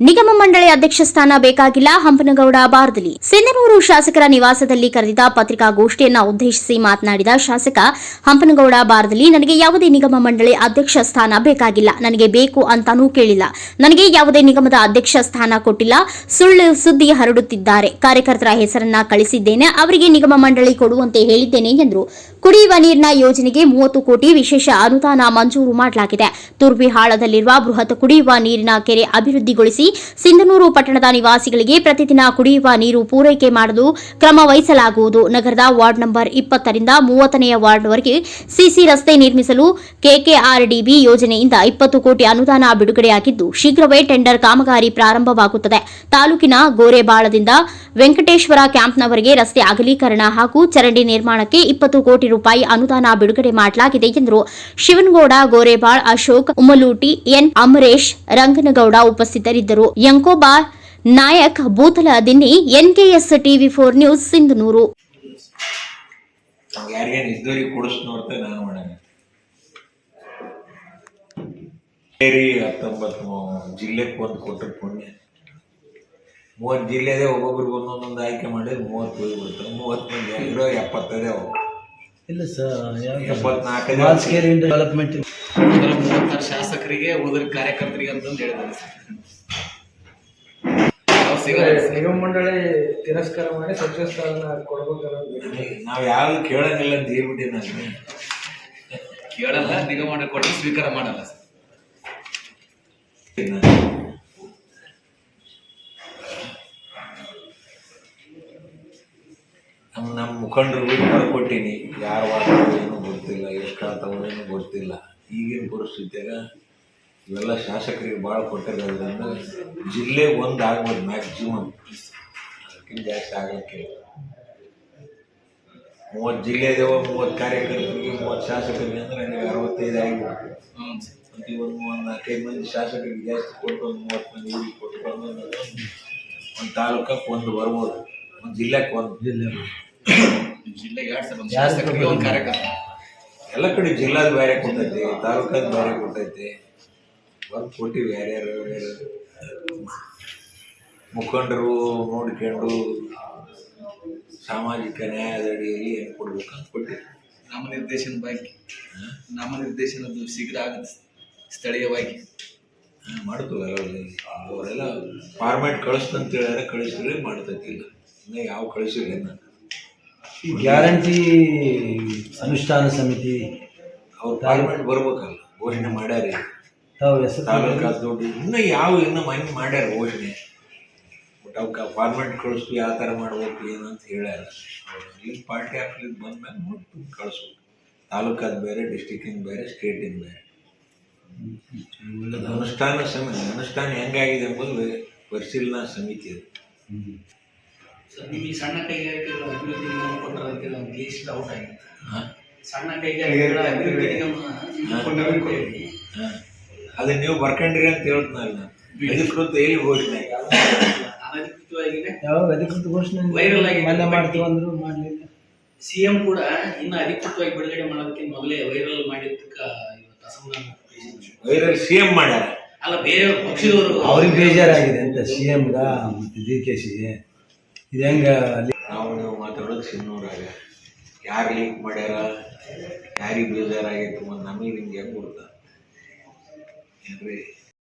ನಿಗಮ ಮಂಡಳಿ ಅಧ್ಯಕ್ಷ ಸ್ಥಾನ ಬೇಕಾಗಿಲ್ಲ ಹಂಪನಗೌಡ ಬಾರ್ದಲಿ ಸಿಂಧನೂರು ಶಾಸಕರ ನಿವಾಸದಲ್ಲಿ ಕರೆದಿದ್ದ ಪತ್ರಿಕಾಗೋಷ್ಠಿಯನ್ನ ಉದ್ದೇಶಿಸಿ ಮಾತನಾಡಿದ ಶಾಸಕ ಹಂಪನಗೌಡ ಬಾರ್ದಲಿ ನನಗೆ ಯಾವುದೇ ನಿಗಮ ಮಂಡಳಿ ಅಧ್ಯಕ್ಷ ಸ್ಥಾನ ಬೇಕಾಗಿಲ್ಲ. ನನಗೆ ಬೇಕು ಅಂತಾನೂ ಕೇಳಿಲ್ಲ. ನನಗೆ ಯಾವುದೇ ನಿಗಮದ ಅಧ್ಯಕ್ಷ ಸ್ಥಾನ ಕೊಟ್ಟಿಲ್ಲ. ಸುಳ್ಳು ಸುದ್ದಿ ಹರಡುತ್ತಿದ್ದಾರೆ. ಕಾರ್ಯಕರ್ತರ ಹೆಸರನ್ನ ಕಳಿಸಿದ್ದೇನೆ. ಅವರಿಗೆ ನಿಗಮ ಮಂಡಳಿ ಕೊಡುವಂತೆ ಹೇಳಿದ್ದೇನೆ ಎಂದರು ಕುಡಿಯುವ ನೀರಿನ ಯೋಜನೆಗೆ ಮೂವತ್ತು ಕೋಟಿ ವಿಶೇಷ ಅನುದಾನ ಮಂಜೂರು ಮಾಡಲಾಗಿದೆ. ತುರ್ಬಿಹಾಳದಲ್ಲಿರುವ ಬೃಹತ್ ಕುಡಿಯುವ ನೀರಿನ ಕೆರೆ ಅಭಿವೃದ್ಧಿಗೊಳಿಸಿ ಸಿಂಧನೂರು ಪಟ್ಟಣದ ನಿವಾಸಿಗಳಿಗೆ ಪ್ರತಿದಿನ ಕುಡಿಯುವ ನೀರು ಪೂರೈಕೆ ಮಾಡಲು ಕ್ರಮ ವಹಿಸಲಾಗುವುದು. ನಗರದ ವಾರ್ಡ್ ನಂಬರ್ ಇಪ್ಪತ್ತರಿಂದ ಮೂವತ್ತನೆಯ ವಾರ್ಡ್ವರೆಗೆ ಸಿಸಿ ರಸ್ತೆ ನಿರ್ಮಿಸಲು ಕೆಕೆಆರ್ಡಿಬಿ ಯೋಜನೆಯಿಂದ ಇಪ್ಪತ್ತು ಕೋಟಿ ಅನುದಾನ ಬಿಡುಗಡೆಯಾಗಿದ್ದು, ಶೀಘ್ರವೇ ಟೆಂಡರ್ ಕಾಮಗಾರಿ ಪ್ರಾರಂಭವಾಗುತ್ತದೆ. ತಾಲೂಕಿನ ಗೋರೆಬಾಳದಿಂದ ವೆಂಕಟೇಶ್ವರ ಕ್ಯಾಂಪ್ನವರೆಗೆ ರಸ್ತೆ ಅಗಲೀಕರಣ ಹಾಗೂ ಚರಂಡಿ ನಿರ್ಮಾಣಕ್ಕೆ ಇಪ್ಪತ್ತು ಕೋಟಿ ರೂಪಾಯಿ ಅನುದಾನ ಬಿಡುಗಡೆ ಮಾಡಲಾಗಿದೆ ಎಂದರು ಶಿವನಗೌಡ ಗೋರೆಬಾಳ್, ಅಶೋಕ್ ಉಮಲೂಟಿ ಎನ್. ಅಮರೇಶ್, ರಂಗನಗೌಡ ಉಪಸ್ಥಿತರಿದ್ದರು. Yankoba Nayak N Dinni NKS TV four news Sindhanur. ಹತ್ತೊಂಬತ್ತು ಜಿಲ್ಲೆಗೆ ಒಂದು ಕೊಟ್ಟರೆ ಪುಣ್ಯ. ಮೂವತ್ತು ಜಿಲ್ಲೆದೆ ಒಬ್ಬೊಬ್ರಿಗೆ ಒಂದೊಂದೊಂದು ಆಯ್ಕೆ ಮಾಡಿದ್ರೆ ಮೂವತ್ತು ಹೋಗ್ಬಿಡ್ತಾರೆ ಮೂವತ್ತು ಮಂದಿ ಇರೋ ಎಪ್ಪತ್ತದೇ ಅವು. ಇಲ್ಲ ಸರ್ ಎಪ್ಪತ್ನಾಲ್ಕು ಡೆವಲಪ್ಮೆಂಟ್ ಮೂವತ್ತಾರು ಶಾಸಕರಿಗೆ ಉಳಿದ ಕಾರ್ಯಕರ್ತರಿಗೆ ಅಂತಂದು ಹೇಳಿದ್ದಾರೆ ಸರ್. ಅವ್ರು ಸಿಗಲ್ಲ ಸರ್. ನಿಗಮ ಮಂಡಳಿ ತಿರಸ್ಕಾರ ಮಾಡಿ ಸಚಿವ ಸ್ಥಾನ ಕೊಡ್ಬೇಕನ್ನೋದು ನಾವು ಯಾವ್ದು ಕೇಳಂಗಿಲ್ಲ ಅಂತ ಹೇಳ್ಬಿಟ್ಟೆ ನಾನು ಕೇಳಲ್ಲ ನಿಗಮ ಮಂಡಳಿ ಕೊಟ್ಟು ಸ್ವೀಕಾರ ಮಾಡಲ್ಲ. ನಮ್ ನಮ್ಮ ನಮ್ಮ ಮುಖಂಡರು ಕೊಟ್ಟೀನಿ. ಯಾರು ಏನು ಗೊತ್ತಿಲ್ಲ ಎಷ್ಟು ಆತವನೇನು ಗೊತ್ತಿಲ್ಲ. ಈಗಿನ ಪರಿಸ್ಥಿತಿಯಾಗ ಇವೆಲ್ಲ ಶಾಸಕರಿಗೆ ಭಾಳ ಕೊಟ್ಟಿರೋದ್ರಿಂದ ಜಿಲ್ಲೆ ಒಂದು ಆಗ್ಬೋದು ಮ್ಯಾಕ್ಸಿಮಮ್ ಅದಕ್ಕಿಂತ ಜಾಸ್ತಿ ಆಗಲಿಕ್ಕೆ ಮೂವತ್ತು ಜಿಲ್ಲೆ ಇದಾವ ಮೂವತ್ತು ಕಾರ್ಯಕರ್ತರಿಗೆ ಮೂವತ್ತು ಶಾಸಕರಿಗೆ ಅಂದರೆ ನನಗೆ ಅರವತ್ತೈದು ಆಗಿಬಿಟ್ಟು. ಪ್ರತಿ ಒಂದು ಒಂದು ನಾಲ್ಕೈದು ಮಂದಿ ಶಾಸಕರಿಗೆ ಜಾಸ್ತಿ ಕೊಟ್ಟು ಒಂದು ಮೂವತ್ತು ಮಂದಿ ಊರಿಗೆ ಕೊಟ್ಟು ಒಂದು ತಾಲೂಕಕ್ಕೆ ಒಂದು ಬರ್ಬೋದು. ಒಂದು ಜಿಲ್ಲೆಗೆ ಒಂದು. ಜಿಲ್ಲೆ. ಜಿಲ್ಲೆಗೆ ಶಾಸಕರಿಗೆ ಒಂದು ಕಾರ್ಯಕರ್ತ? ಎಲ್ಲ ಕಡೆ ಜಿಲ್ಲಾದ ಬೇರೆ ಕೊಟ್ಟೈತಿ ತಾಲೂಕಾದ ಬೇರೆ ಕೊಟ್ಟೈತಿ ಒಂದು ಕೊಟ್ಟಿವಿ ಯಾರ್ಯಾರು ಮುಖಂಡರು ನೋಡ್ಕೊಂಡು ಸಾಮಾಜಿಕ ನ್ಯಾಯದಡಿಯಲ್ಲಿ ಏನು ಕೊಡ್ಬೇಕಂತ ಕೊಟ್ಟಿವಿ. ನಾಮನಿರ್ದೇಶನ ಬಗ್ಗೆ ನಾಮನಿರ್ದೇಶನದ್ದು ಶೀಘ್ರ ಆಗುತ್ತೆ ಸ್ಥಳೀಯವಾಗಿ ಹಾ, ಮಾಡ್ತೀವಿ ಎಲ್ಲ ಅವರೆಲ್ಲ ಫಾರ್ಮ್ಯಾಟ್ ಕಳಿಸ್ತಂತ ಹೇಳಿದ್ರೆ ಕಳಿಸಿದ್ರೆ ಮಾಡ್ತೈತಿಲ್ಲ. ಇನ್ನೂ ಯಾವ ಕಳಿಸಿಲ್ಲ ನಾನು ಈ ಗ್ಯಾರಂಟಿ ಅನುಷ್ಠಾನ ಸಮಿತಿ ಅವ್ರ ಫಾರ್ಮ್ಯಾಟ್ ಬರ್ಬೇಕಲ್ಲ ಘೋಷಣೆ ಮಾಡ್ಯಾರ ತಾಲೂಕಾದ ದುಡ್ಡು ಇನ್ನೂ ಯಾವ ಇನ್ನೂ ಮೈಂಡ್ ಮಾಡ್ಯಾರ ಘೋಷಣೆ? ಬಟ್ ಅವಕ್ಕೆ ಫಾರ್ಮೆಟ್ ಕಳಿಸ್ತು ಯಾವ ಥರ ಮಾಡ್ಬೇಕು ಏನು ಅಂತ ಹೇಳ್ಯಾರ ಇಲ್ಲಿ. ಪಾರ್ಟಿ ಆಫೀಸ್ ಬಂದ್ಮೇಲೆ ನೋಡಿ ಕಳಿಸ್ಬೇಕು. ತಾಲೂಕಾದ ಬೇರೆ ಡಿಸ್ಟಿಕ್ಕಿಂದ ಬೇರೆ ಸ್ಟೇಟಿಂದ ಬೇರೆ. ಅನುಷ್ಠಾನ ಸಮಿತಿ ಅನುಷ್ಠಾನ ಹೆಂಗಾಗಿದೆ ಎಂಬುದು ಪರಿಶೀಲನಾ ಸಮಿತಿ ಅದು. ನಿಮಗೆ ಸಣ್ಣ ಕೈಗಾರಿಕೆಗಳ ಅಭಿವೃದ್ಧಿ ನಿಗಮ ಕೊಟ್ಟರಕ್ಕೆ ಒಂದು ಲಿಸ್ಟ್ ಔಟ್ ಆಗಿದೆ ಹಾಂ? ಸಣ್ಣ ಕೈಗಾರಿಕೆಗಳ ಅಭಿವೃದ್ಧಿ. ಕೊಟ್ಟಿದ್ದೀವಿ. ಅದು ನೀವು ಬರ್ಕೊಂಡ್ರಿ ಅಂತ ಹೇಳ್ತೀನಿ ನಾನು ಅಧಿಕೃತ ಎಲ್ಲಿ ಘೋಷಣೆ ಅನಧಿಕೃತವಾಗಿದೆ ಯಾವಾಗ ಅಧಿಕೃತ ಘೋಷಣೆ ವೈರಲ್ ಆಗಿ ಮೊನ್ನೆ ಮಾಡ್ತೀವಿ ಅಂದ್ರು ಮಾಡಲಿಲ್ಲ. ಸಿಎಂ ಕೂಡ ಇನ್ನು ಅಧಿಕೃತವಾಗಿ ಬಿಡುಗಡೆ ಮಾಡೋದಕ್ಕೆ ಮೊದಲೇ ವೈರಲ್ ಮಾಡಿದ್ದಕ್ಕ ಇವತ್ತು ಅಸಮಾಧಾನ ವೈರಲ್ ಸಿ ಎಂ ಮಾಡ್ಯಾರ. ಅಲ್ಲ ಬೇರೆ ಪಕ್ಷದವರು ಅವ್ರಿಗೆ ಬೇಜಾರಾಗಿದೆ ಅಂತ ಸಿ ಗಾ ಮತ್ತು ಡಿ ಕೆ ಸಿ. ಇದು ಹೆಂಗ ಅಲ್ಲಿ ನಾವು ನೀವು ಮಾತಾಡೋದು ಸಿನ್ನೂರಾಗ ಯಾರು ಲೀಕ್ ಮಾಡ್ಯಾರ? ಯಾರಿಗೆ ಬೇಜಾರಾಗಿತ್ತು? ಮತ್ತು ನಮಗೆ ನಿಮ್ಗೆ ಹೆಂಗೆ ಕೊಡ್ತಾರೆ Henry.